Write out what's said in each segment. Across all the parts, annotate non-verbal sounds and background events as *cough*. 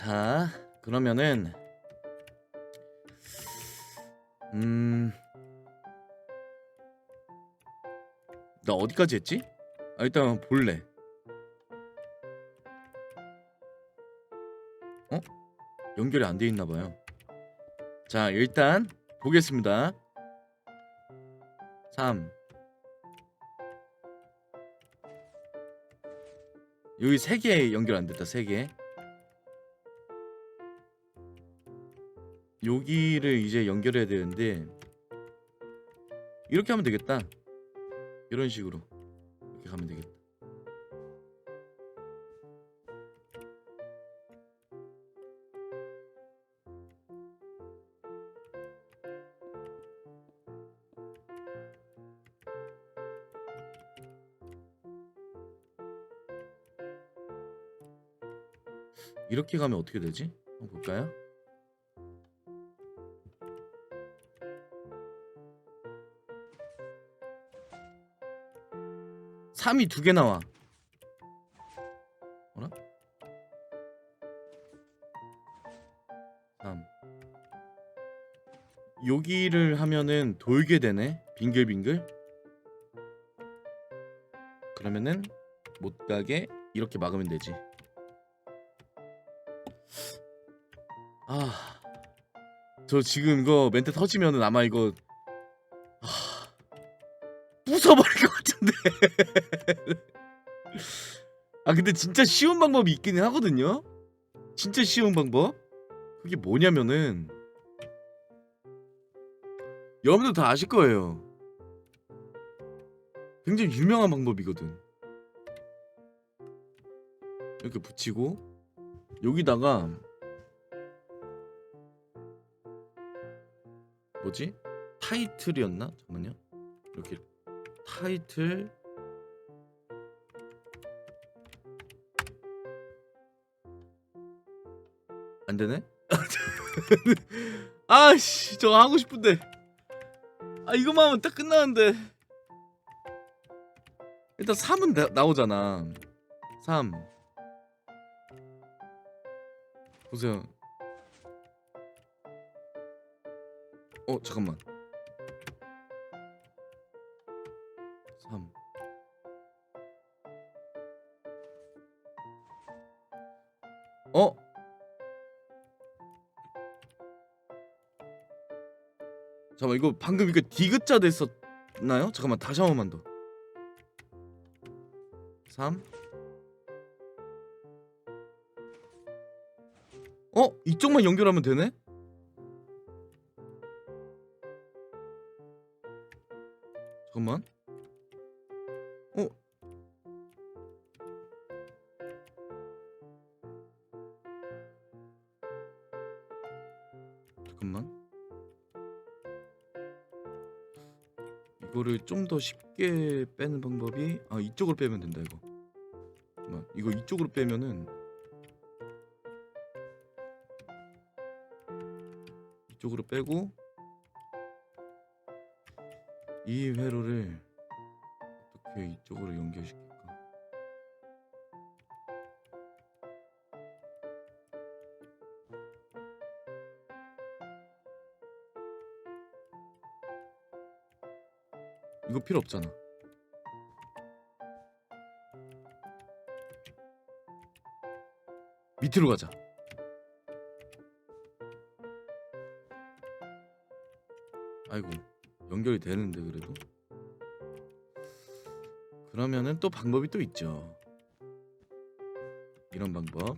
자, 그러면은 음. 나 어디까지 했지? 아, 일단 볼래. 어? 연결이 안 돼 있나 봐요. 자, 일단 보겠습니다. 3 여기 세개 연결 안 됐다. 세 개. 여기를 이제 연결해야 되는데 이렇게 하면 되겠다. 이런 식으로 이렇게 가면 되겠다. 이렇게 가면 어떻게 되지? 한번 볼까요? 삼이 두 개 나와. 뭐라? 3. 여기를 하면은 돌게 되네. 빙글빙글. 그러면은 못 가게 이렇게 막으면 되지. 아. 저 지금 이거 멘트 터지면은 아마 이거 아, 부숴버릴 것 같은데. *laughs* 아 근데 진짜 쉬운 방법이 있기는 하거든요. 진짜 쉬운 방법. 그게 뭐냐면은 여러분들 다 아실 거예요. 굉장히 유명한 방법이거든. 이렇게 붙이고 여기다가 뭐지? 타이틀이었나? 잠깐만요. 이렇게 타이틀 안 되네? *laughs* 아씨 저거 하고 싶은데. 아 이거만 하면 딱 끝나는데. 일단 3은 나, 나오잖아. 3 보세요. 어 잠깐만 잠깐만 이거 방금 이거 디귿자 됐었나요? 잠깐만 다시 한 번만 더 3 어? 이쪽만 연결하면 되네? 쉽게 빼는 방법이 아 이쪽으로 빼면 된다 이거. 잠깐만 이거 이쪽으로 빼면은 이쪽으로 빼고 이 회로를 어떻게 이쪽으로 연결시킬 까 이거 필요 없잖아. 밑으로 가자. 아이고 연결이 되는데 그래도? 그러면은 또 방법이 또 있죠. 이런 방법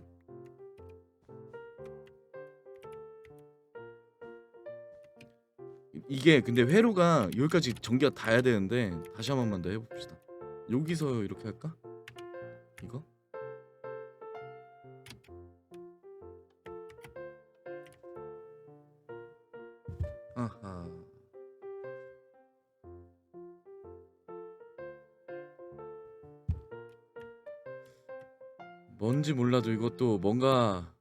이- 이게 근데 회로가 여기까지 전기가 닿아야 되는데 다시 한 번만 더 해봅시다 여기서 이렇게 할까? 이거? 아하 뭔지 몰라도 이것도 뭔가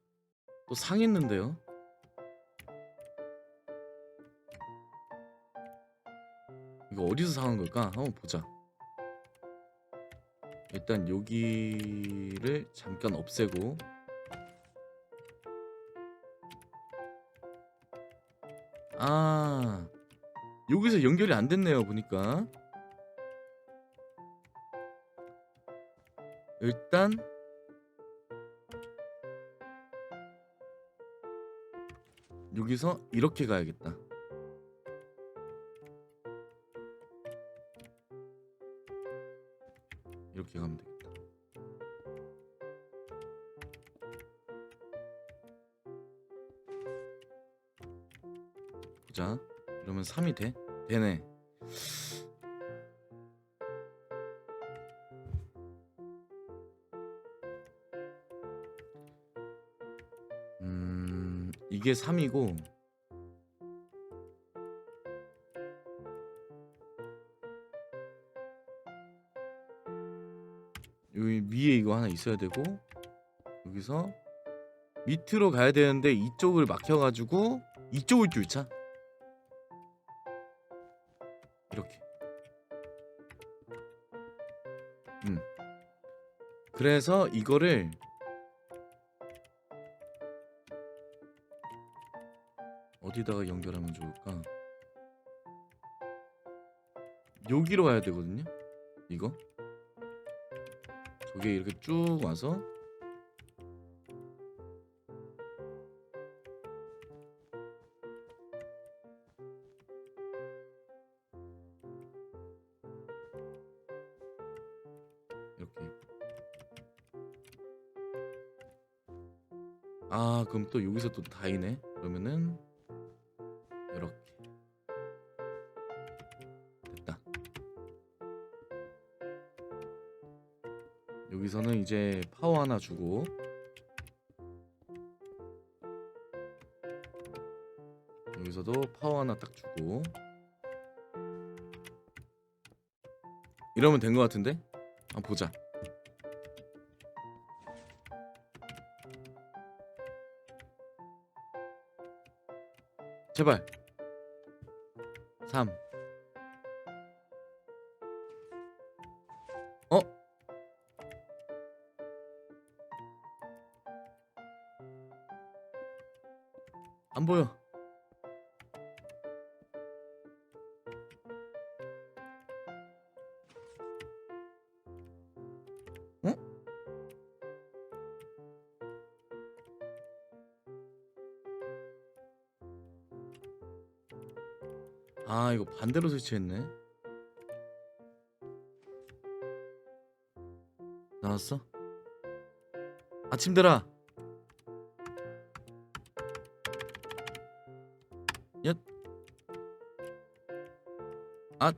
또 상했는데요. 어디서 사온 걸까? 한번 보자. 일단 여기를 잠깐 없애고 아 여기서 연결이 안 됐네요 보니까 일단 여기서 이렇게 가야겠다 3이 돼? 되네. 음 이게 3이고. 여기 위에 이거 하나 있어야 되고 여기서 밑으로 가야 되는데 이쪽을 막혀가지고 이쪽을 뚫자 그래서 이거를 어디다가 연결하면 좋을까? 여기로 가야 되거든요 이거. 저게 이렇게 쭉 와서 그럼 또 여기서 또 다이네? 그러면은 이렇게. 됐다. 여기서는 이제 파워 하나 주고. 여기서도 파워 하나 딱 주고. 이러면 된 것 같은데? 한번 보자 제발. 3 아 이거 반대로 설치했네 나왔어? 아침 되라 얏. 아.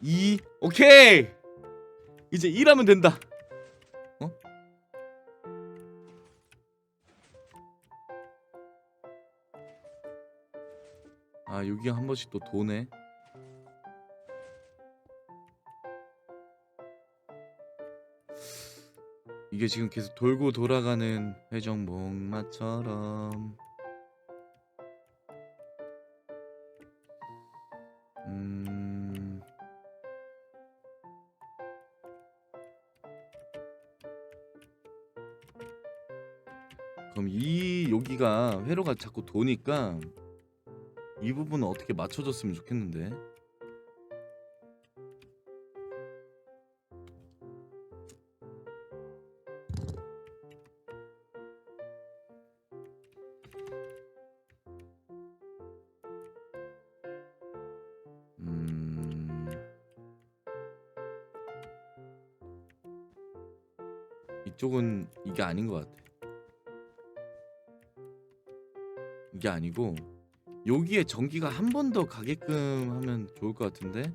이 오케이 이제 일하면 된다 아 여기 한 번씩 또 도네. 이게 지금 계속 돌고 돌아가는 회전목마처럼. 음... 그럼 이 여기가 회로가 자꾸 도니까 이 부분은 어떻게 맞춰줬으면 좋겠는데 음... 이쪽은 이게 아닌 것 같아. 이게 아니고 여기에 전기가 한 번 더 가게끔 하면 좋을 것 같은데.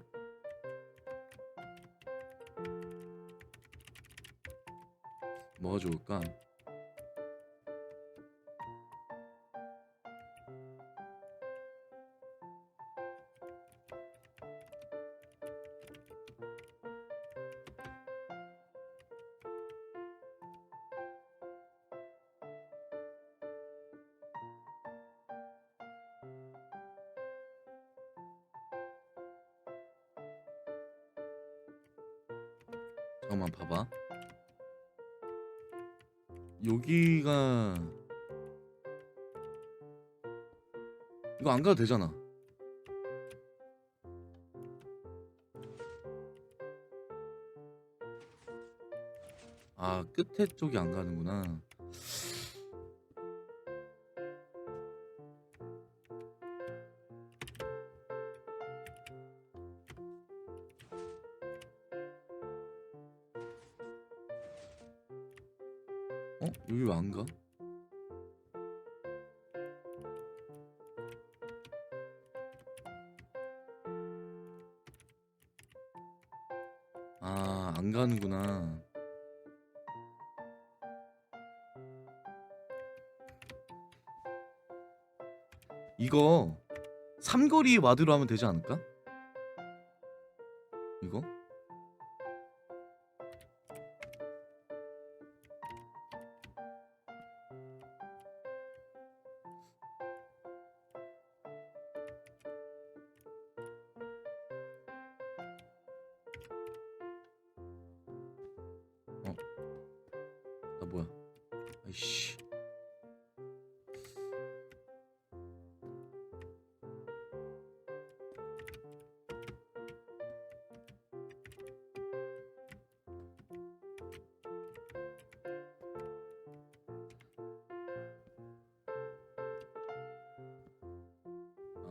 뭐가 좋을까? 이거 안 가도 되잖아. 아 끝에 쪽이 안 가는구나. 어? 여기 왜 안 가? 가는구나. 이거 삼거리 와드로 하면 되지 않을까? 뭐야? 아이씨.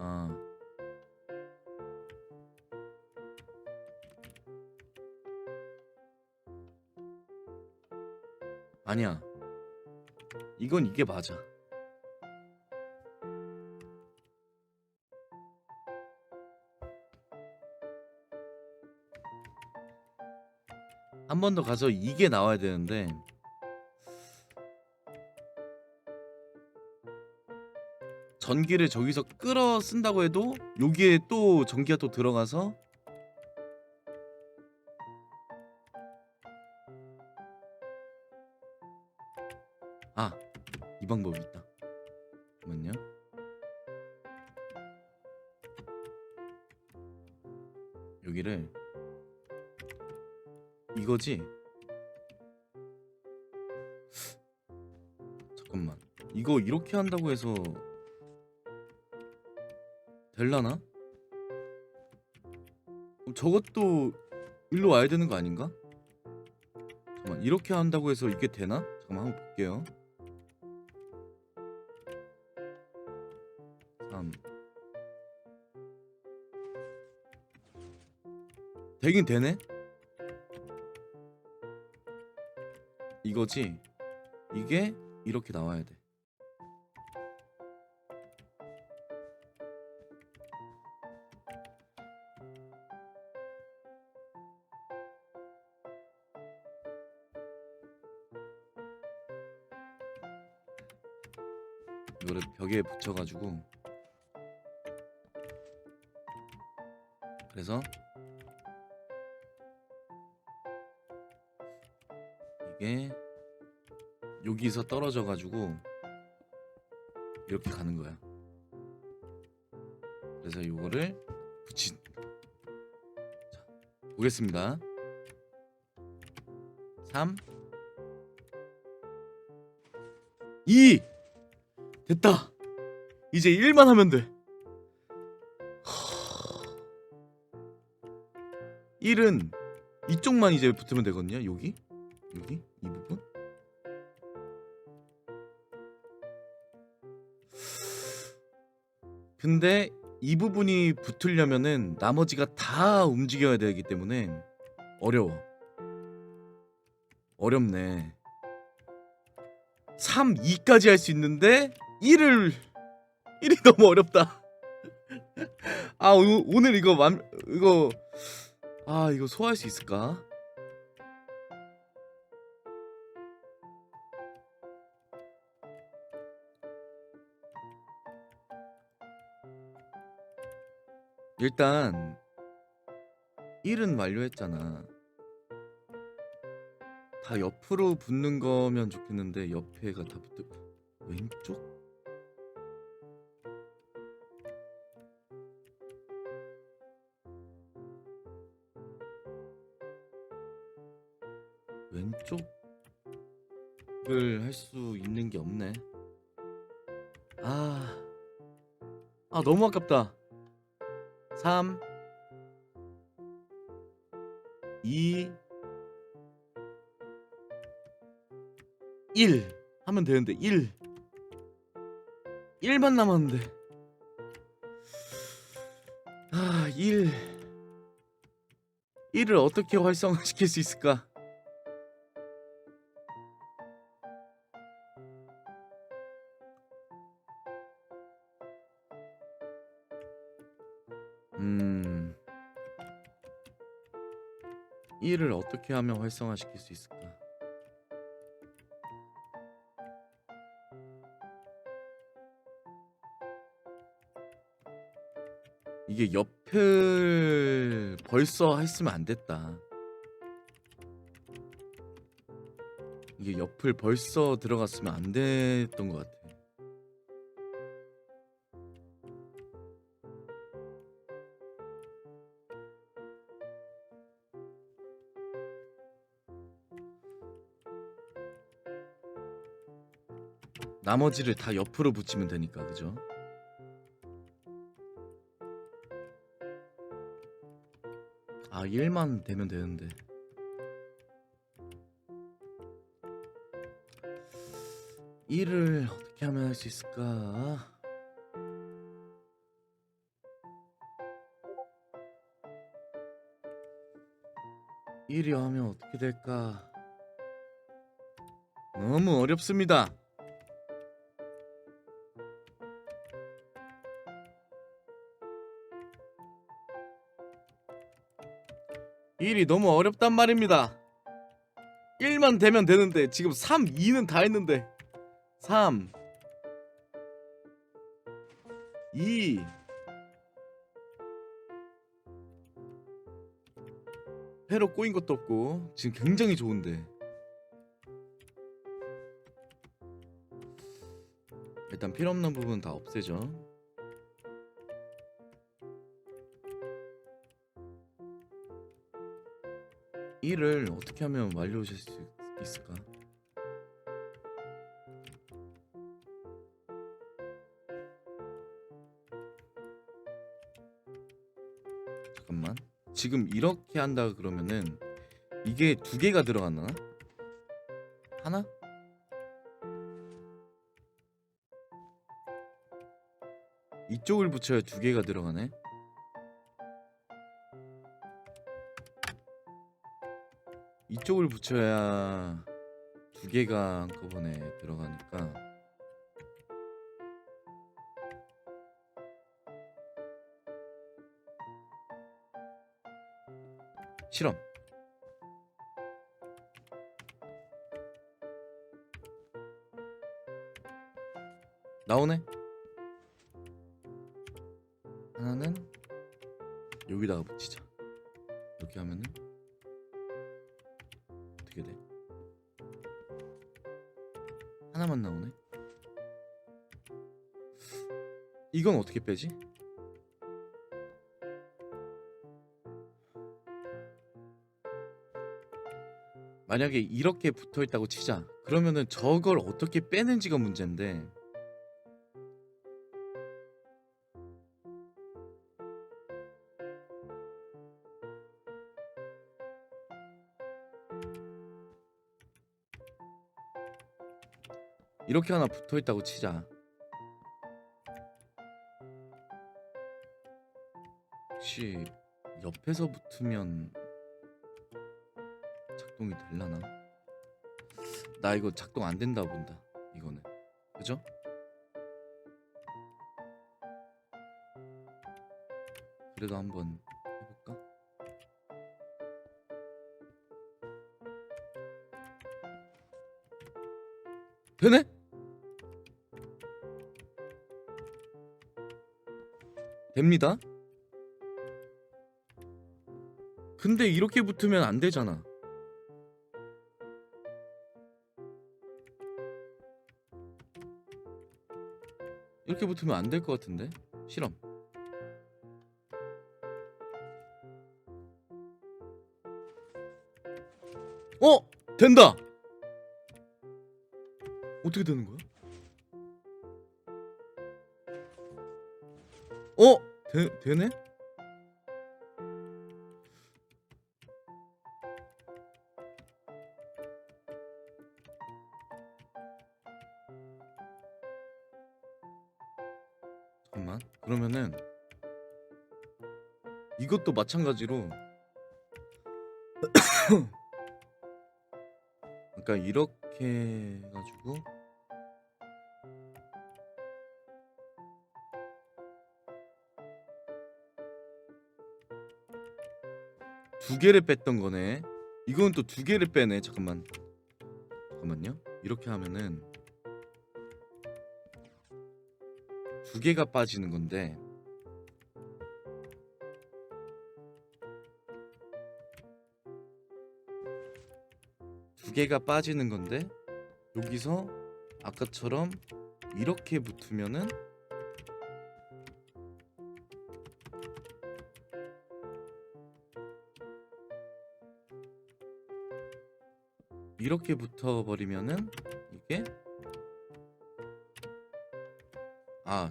아. 아니야. 이건 이게 맞아. 한 번 더 가서 이게 나와야 되는데 전기를 저기서 끌어 쓴다고 해도 여기에 또 전기가 또 들어가서 방법이 있다. 잠깐만요. 여기를 이거지? 잠깐만. 이거 이렇게 한다고 해서 될라나? 저것도 일로 와야 되는 거 아닌가? 잠깐만. 이렇게 한다고 해서 이게 되나? 잠깐만 한번 볼게요. 되긴 되네? 이거지? 이게 이렇게 나와야 돼. 이거를 벽에 붙여가지고 그래서 게 여기서 떨어져 가지고 이렇게 가는 거야. 그래서 이거를 붙인 자, 보겠습니다. 3 2 됐다. 이제 1만 하면 돼. 1은 이쪽만 이제 붙으면 되거든요. 여기? 여기? 이 부분? 근데 이 부분이 붙으려면은 나머지가 다 움직여야 되기 때문에 어려워. 어렵네. 3, 2까지 할 수 있는데 1을 1이 *laughs* 너무 어렵다. 아 오, 오늘 이거 맘 이거 아 이거 소화할 수 있을까? 일단 1은 완료했잖아. 다 옆으로 붙는 거면 좋겠는데 옆에가 다 붙어 왼쪽? 왼쪽 선택을 할 수 있는 게 없네. 아, 아 너무 아깝다. 3, 2, 1 하면 되는데 1 1만 남았는데. 아, 1 1을 어떻게 활성화시킬 수 있을까? 음. 1을 어떻게 하면 활성화시킬 수 있을까? 이게 옆을 벌써 했으면 안 됐다. 이게 옆을 벌써 들어갔으면 안 됐던 것 같아. 나머지를 다 옆으로 붙이면 되니까 그죠? 아 1만 되면 되는데 일을 어떻게 하면 할 수 있을까? 일이 하면 어떻게 될까? 너무 어렵습니다. 일이 너무 어렵단 말입니다. 1만 되면 되는데 지금 3, 2는 다 했는데 3 2 회로 꼬인 것도 없고 지금 굉장히 좋은데 일단 필요 없는 부분 다 없애죠. 일을 어떻게 하면 완료하실 수 있을까? 잠깐만. 지금 이렇게 한다 그러면은 이게 두 개가 들어갔나? 하나? 이쪽을 붙여야 두 개가 들어가네. 이쪽을 붙여야 두 개가 한꺼번에 들어가니까. 실험. 나오네. 하나는 여기다가 붙이자 이건 어떻게 빼지? 만약에 이렇게 붙어 있다고 치자. 그러면은 저걸 어떻게 빼는지가 문제인데. 이렇게 하나 붙어 있다고 치자. 혹시 옆에서 붙으면 작동이 될라나? 나 이거 작동 안 된다 본다. 이거는. 그죠? 그래도 한번 해볼까? 되네? 됩니다. 근데 이렇게 붙으면 안 되잖아. 이렇게 붙으면 안 될 것 같은데? 실험. 어? 된다! 어떻게 되는 거야? 어? 되, 되네? 이것도 마찬가지로 *coughs* 그러니까 이렇게 해가지고 두 개를 뺐던 거네. 이건 또 두 개를 빼네. 잠깐만. 잠깐만요. 이렇게 하면은 두 개가 빠지는 건데 개가 빠지는 건데 여기서 아까처럼 이렇게 붙으면은 이렇게 붙어 버리면은 이게 아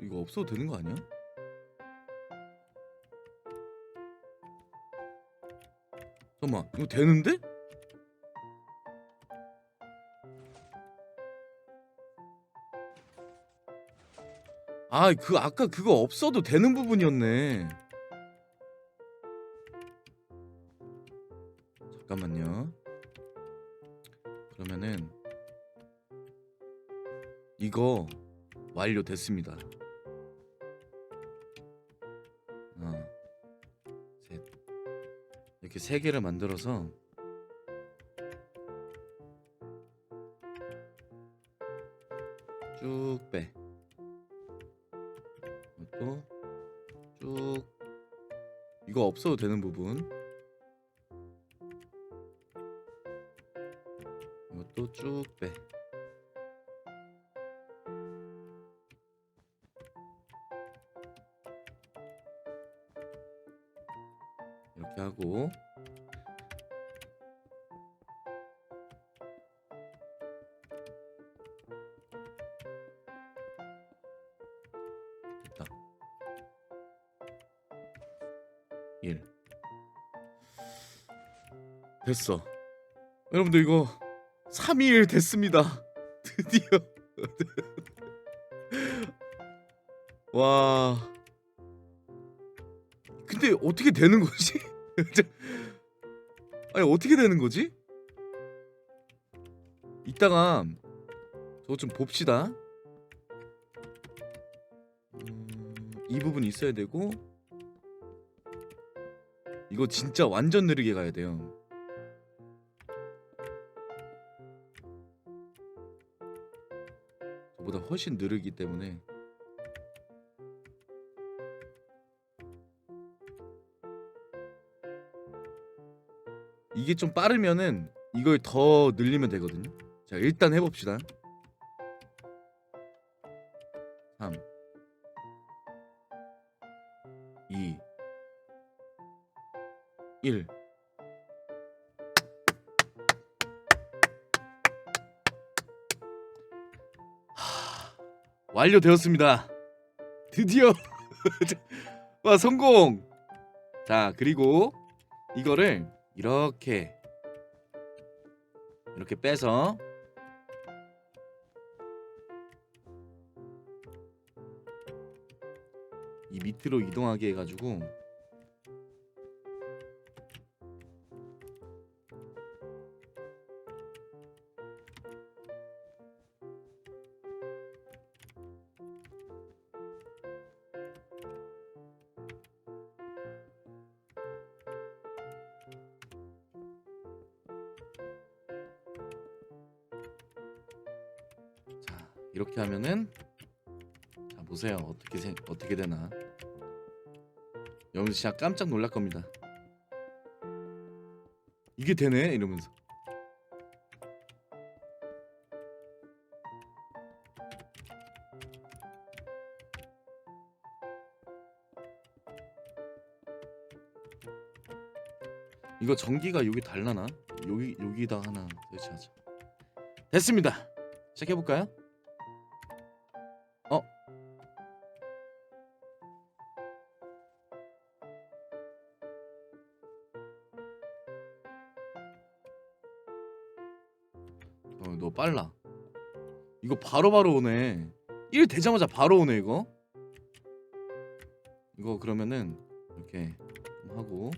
이거 없어도 되는 거 아니야? 잠깐만 이거 되는데? 아, 그 아까 그거 없어도 되는 부분이었네. 잠깐만요. 그러면은 이거 완료됐습니다. 이렇게 세 개를 만들어서 쭉 빼. 이것도 쭉 이거 없어도 되는 부분 이것도 쭉 빼. 하고 됐다. 1 됐어. 여러분들 이거 3일 됐습니다. *laughs* 드디어. *laughs* 와. 근데 어떻게 되는 거지? *laughs* *laughs* 아니 어떻게 되는 거지? 이따가 저거 좀 봅시다. 음, 이 부분 있어야 되고 이거 진짜 완전 느리게 가야 돼요. 저보다 훨씬 느리기 때문에 이게 좀 빠르면은 이걸 더 늘리면 되거든요. 자, 일단 해봅시다. 3 2 1 하, 완료되었습니다. 드디어 *laughs* 와 성공. 자 그리고 이거를 이렇게 이렇게 빼서 이 밑으로 이동하게 해가지고 어떻게 생 어떻게 되나 여러분 진짜 깜짝 놀랄 겁니다 이게 되네 이러면서 이거 전기가 여기 달라나? 여기 여기다 하나 설치하자. 됐습니다. 시작해 볼까요? 바로바로 오네. 일 되자마자 바로 오네 이거. 이거 그러면은 이렇게 좀 하고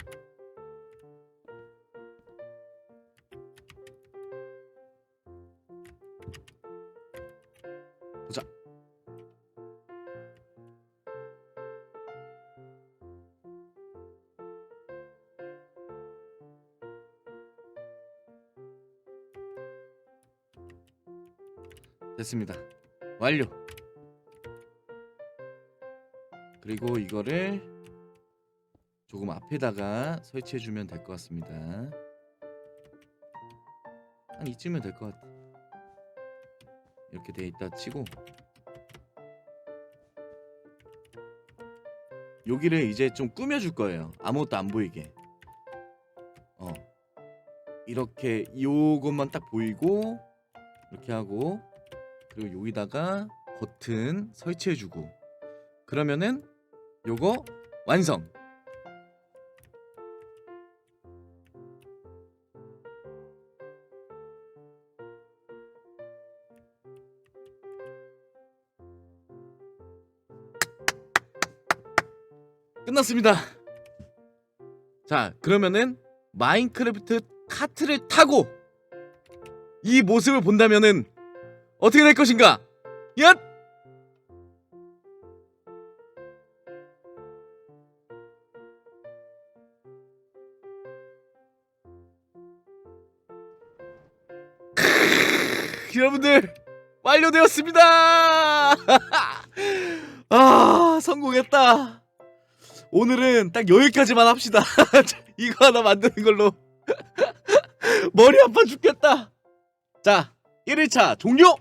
됐습니다. 완료. 그리고 이거를 조금 앞에다가 설치해 주면 될 것 같습니다. 한 이쯤면 될 것 같아. 이렇게 돼 있다 치고 여기를 이제 좀 꾸며 줄 거예요. 아무것도 안 보이게. 어. 이렇게 요것만 딱 보이고 이렇게 하고 그리고 여기다가 버튼 설치해 주고 그러면은 요거 완성. 끝났습니다. 자, 그러면은 마인크래프트 카트를 타고 이 모습을 본다면은 어떻게 될 것인가? 얏! 여러분들 완료되었습니다. *laughs* 아 성공했다. 오늘은 딱 여기까지만 합시다. *laughs* 이거 하나 만드는 걸로 *laughs* 머리 아파 죽겠다. 자 1일차 종료.